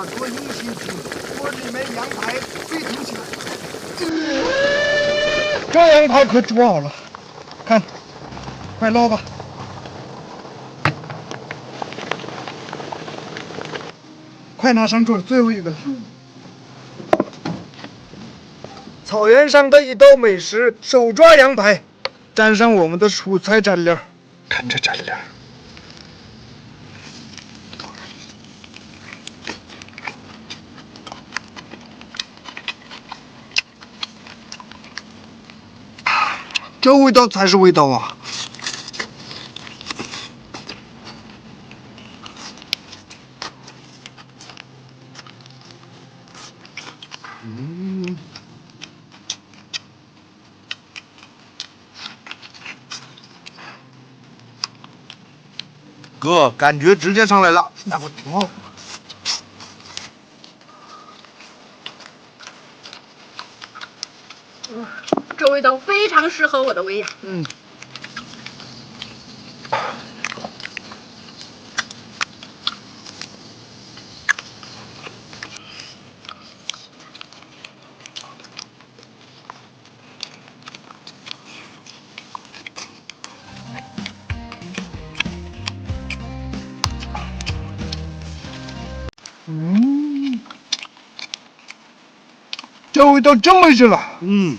儿多一些些，我里面羊排沸腾起来。这羊排可煮好了，看，快捞吧。快拿上桌，最后一个了。草原上的一道美食——手抓羊排，蘸上我们的蔬菜蘸料，看这蘸料。这味道才是味道啊！嗯，哥，感觉直接上来了，那不挺好？这味道非常适合我的胃呀。嗯。嗯，这味道真没劲了。嗯，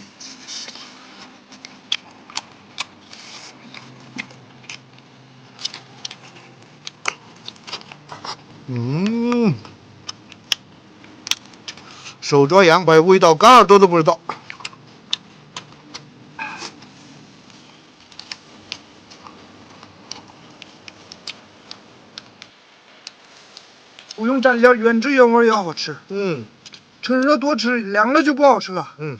嗯，手抓羊排味道嘎耳朵都不知道。不用蘸料，原汁原味也好吃。嗯趁热多吃，凉了就不好吃了。嗯。